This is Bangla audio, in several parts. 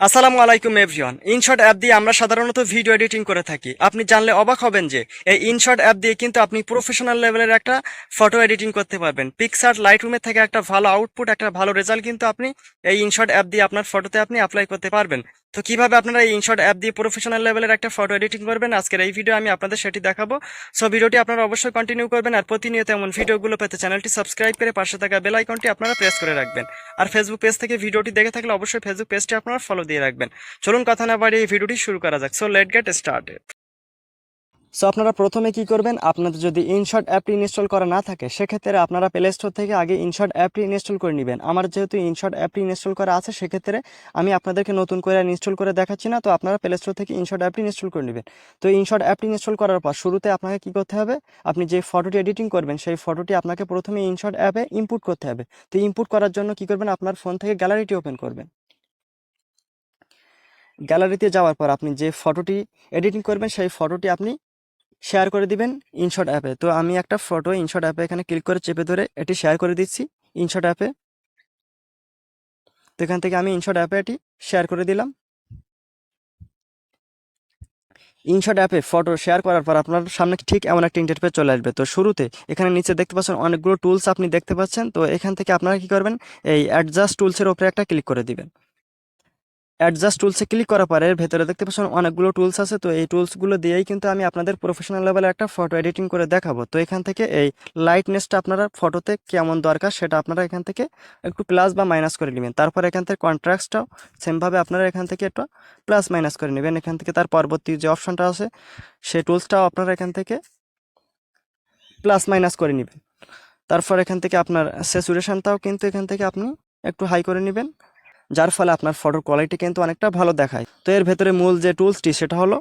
আসসালামু আলাইকুম এভরিওয়ান। ইনশর্ট অ্যাপ দিয়ে আমরা সাধারণত ভিডিও এডিটিং করে থাকি। আপনি জানলে অবাক হবেন যে, এই ইনশর্ট অ্যাপ দিয়ে কিন্তু আপনি প্রফেশনাল লেভেলের একটা ফটো এডিটিং করতে পারবেন। পিকসার লাইট রুমের থেকে একটা ভালো আউটপুট একটা ভালো রেজাল্ট কিন্তু আপনি এই ইনশর্ট অ্যাপ দিয়ে আপনার ফটোতে আপনি অ্যাপ্লাই করতে পারবেন। তো কীভাবে আপনারা এই ইনশট অ্যাপ দিয়ে প্রফেশনাল লেভেলের একটা ফটো এডিটিং করবেন? আজকের এই ভিডিও আমি আপনাদের সেটি দেখাবো। সো ভিডিওটি আপনারা অবশ্যই কন্টিনিউ করবেন আর প্রতিনিয়ত এমন ভিডিওগুলো পেতে চ্যানেলটি সাবস্ক্রাইব করে পাশে থাকা বেল আইকনটি আপনারা প্রেস করে রাখবেন। আর ফেসবুক পেজ থেকে ভিডিওটি দেখে থাকলে অবশ্যই ফেসবুক পেজটি আপনারা ফলো দিয়ে রাখবেন। চলুন কথা না বাড়িয়ে এই ভিডিওটি শুরু করা যাক। So let get started so আপনারা প্রথমে কি করবেন? আপনাদের যদি ইনশর্ট অ্যাপটি ইনস্টল করা না থাকে, সেক্ষেত্রে আপনারা প্লে স্টোর থেকে আগে ইনশর্ট অ্যাপটি ইনস্টল করে নেবেন। আমার যেহেতু ইনশর্ট অ্যাপটি ইনস্টল করা আছে, সেক্ষেত্রে আমি আপনাদেরকে নতুন করে ইনস্টল করে দেখাচ্ছি না, তো আপনারা প্লে স্টোর থেকে ইনশর্ট অ্যাপটি ইনস্টল করে নেবেন। তো ইনশর্ট অ্যাপটি ইনস্টল করার পর শুরুতে আপনাকে কি করতে হবে? আপনি যে ফটোটি এডিটিং করবেন, সেই ফটোটি আপনাকে প্রথমে ইনশর্ট অ্যাপে ইনপুট করতে হবে। তো ইনপুট করার জন্য কি করবেন? আপনার ফোন থেকে গ্যালারিটি ওপেন করবেন। গ্যালারিতে যাওয়ার পর আপনি যে ফটোটি এডিটিং করবেন, সেই ফটোটি আপনি শেয়ার করে দিবেন ইনশট অ্যাপে তো আমি একটা ফটো ইনশট অ্যাপে এখানে ক্লিক করে চেপে ধরে এটি শেয়ার করে দিচ্ছি ইনশট অ্যাপে তো এখান থেকে আমি ইনশট অ্যাপে এটি শেয়ার করে দিলাম। ইনশট অ্যাপে ফটো শেয়ার করার পর আপনার সামনে ঠিক এমন একটা ইন্টারফেস চলে আসবে। তো শুরুতে এখানে নিচে দেখতে পাচ্ছেন অনেকগুলো টুলস আপনি দেখতে পাচ্ছেন। তো এখান থেকে আপনারা কি করবেন? এই অ্যাডজাস্ট টুলসের ওপরে একটা ক্লিক করে দিবেন। অ্যাডজাস্ট টুলসে ক্লিক করার পরে ভেতরে দেখতে পাচ্ছেন অনেকগুলো টুলস আছে। তো এই টুলসগুলো দিয়েই কিন্তু আমি আপনাদের প্রফেশনাল লেভেলে একটা ফটো এডিটিং করে দেখাবো। তো এখান থেকে এই লাইটনেসটা আপনারা ফটোতে কেমন দরকার সেটা আপনারা এখান থেকে একটু প্লাস বা মাইনাস করে নেবেন। তারপর এখান থেকে কন্ট্রাক্টটাও সেমভাবে আপনারা এখান থেকে একটু প্লাস মাইনাস করে নেবেন। এখান থেকে তার পরবর্তী যে অপশনটা আছে সেই টুলসটাও আপনারা এখান থেকে প্লাস মাইনাস করে নেবেন। তারপর এখান থেকে আপনার স্যাচুরেশনটাও কিন্তু এখান থেকে আপনি একটু হাই করে নেবেন। যার ফলে আপনার ফটোর কোয়ালিটি কিন্তু অনেকটা ভালো দেখায়। তো এর ভেতরে মূল যে টুলসটি সেটা হলো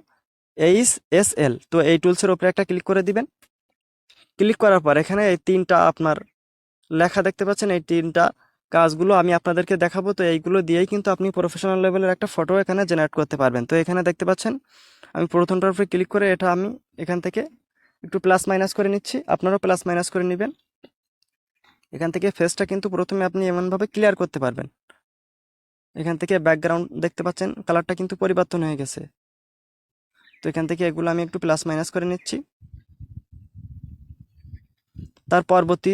এইচ এস এল তো এই টুলসের উপরে একটা ক্লিক করে দিবেন। ক্লিক করার পর এখানে এই তিনটা আপনার লেখা দেখতে পাচ্ছেন। এই তিনটা কাজগুলো আমি আপনাদেরকে দেখাবো। তো এইগুলো দিয়েই কিন্তু আপনি প্রফেশনাল লেভেলের একটা ফটো এখানে জেনারেট করতে পারবেন। তো এখানে দেখতে পাচ্ছেন, আমি প্রথমটার উপরে ক্লিক করে এটা আমি এখান থেকে একটু প্লাস মাইনাস করে নিচ্ছি। আপনারাও প্লাস মাইনাস করে নেবেন। এখান থেকে ফেসটা কিন্তু প্রথমে আপনি এমনভাবে ক্লিয়ার করতে পারবেন। এখান থেকে ব্যাকগ্রাউন্ড দেখতে পাচ্ছেন কালারটা কিন্তু পরিবর্তন হয়ে গেছে। তো এখান থেকে এগুলো আমি একটু প্লাস মাইনাস করে নিচ্ছি। তার পরবর্তী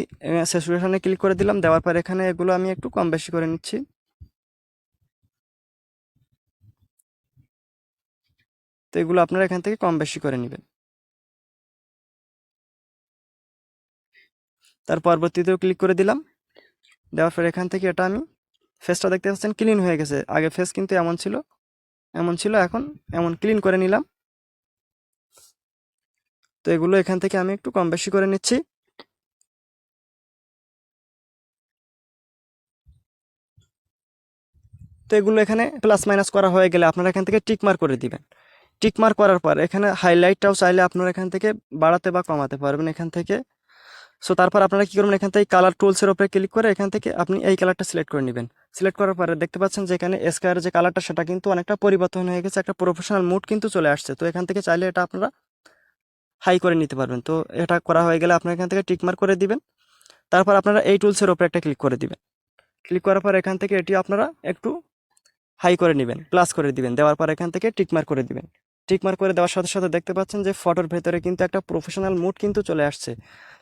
স্যাচুরেশনে ক্লিক করে দিলাম, দেওয়ার পর এখানে এগুলো আমি একটু কম বেশি করে নিচ্ছি। তো এগুলো আপনারা এখান থেকে কম বেশি করে নেবেন। তার পরবর্তীতেও ক্লিক করে দিলাম। দেওয়ার পর এখান থেকে এটা আমি ফেসটা দেখতে পাচ্ছেন ক্লিন হয়ে গেছে। আগে ফেস কিন্তু এমন ছিল এমন ছিল, এখন এমন ক্লিন করে নিলাম। তো এগুলো এখান থেকে আমি একটু কম বেশি করে নিচ্ছি। তো এগুলো এখানে প্লাস মাইনাস করা হয়ে গেলে আপনারা এখান থেকে টিক মার্ক করে দিবেন। টিক মার্ক করার পর এখানে হাইলাইটটাও চাইলে আপনারা এখান থেকে বাড়াতে বা কমাতে পারবেন এখান থেকে। সো তারপর আপনারা কি করবেন? এখান থেকে কালার টুলসের উপরে ক্লিক করে এখান থেকে আপনি এই কালারটা সিলেক্ট করে নেবেন। সিলেক্ট করার পরে দেখতে পাচ্ছেন যে এখানে স্কোয়ার যে কালারটা সেটা কিন্তু অনেকটা পরিবর্তন হয়ে গেছে, একটা প্রফেশনাল মুড কিন্তু চলে আসছে। তো এখান থেকে চাইলে এটা আপনারা হাই করে নিতে পারবেন। তো এটা করা হয়ে গেলে আপনারা এখান থেকে টিকমার্ক করে দিবেন। তারপর আপনারা এই টুলসের ওপরে একটা ক্লিক করে দিবেন। ক্লিক করার পর এখান থেকে এটি আপনারা একটু হাই করে নেবেন প্লাস করে দিবেন। দেওয়ার পর এখান থেকে টিকমার্ক করে দিবেন। টিকমার্ক করে দেওয়ার সাথে সাথে দেখতে পাচ্ছেন যে ফটোর ভেতরে কিন্তু একটা প্রফেশনাল মুড কিন্তু চলে আসছে।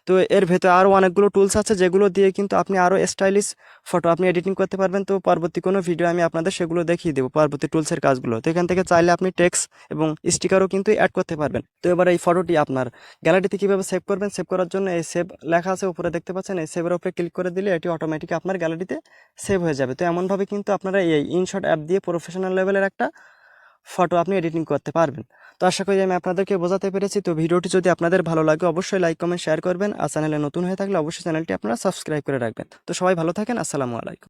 তো এর ভেতরে আরও অনেকগুলো টুলস আছে যেগুলো দিয়ে কিন্তু আপনি আরও স্টাইলিশ ফটো আপনি এডিটিং করতে পারবেন। তো পরবর্তী কোনো ভিডিও আমি আপনাদের সেগুলো দেখিয়ে দেবো পরবর্তী টুলসের কাজগুলো। তো এখান থেকে চাইলে আপনি টেক্স এবং স্টিকারও কিন্তু অ্যাড করতে পারবেন। তো এবার এই ফটোটি আপনার। গ্যালারিতে কীভাবে সেভ করবেন? সেভ করার জন্য এই সেভ লেখা আছে উপরে দেখতে পাচ্ছেন। এই সেভের উপরে ক্লিক করে দিলে এটি অটোমেটিক আপনার গ্যালারিতে সেভ হয়ে যাবে। তো এমনভাবে কিন্তু আপনারা এই ইনশট অ্যাপ দিয়ে প্রফেশনাল লেভেলের একটা ফটো আপনি এডিটিং করতে পারবেন। তো আশা করি আমি আপনাদেরকে বোঝাতে পেরেছি। তো ভিডিওটি যদি আপনাদের ভালো লাগে, অবশ্যই লাইক, কমেন্ট, শেয়ার করবেন। আর চ্যানেলে নতুন হয়ে থাকলে অবশ্যই চ্যানেলটি আপনারা সাবস্ক্রাইব করে রাখবেন। তো সবাই ভালো থাকেন। আসসালামু আলাইকুম।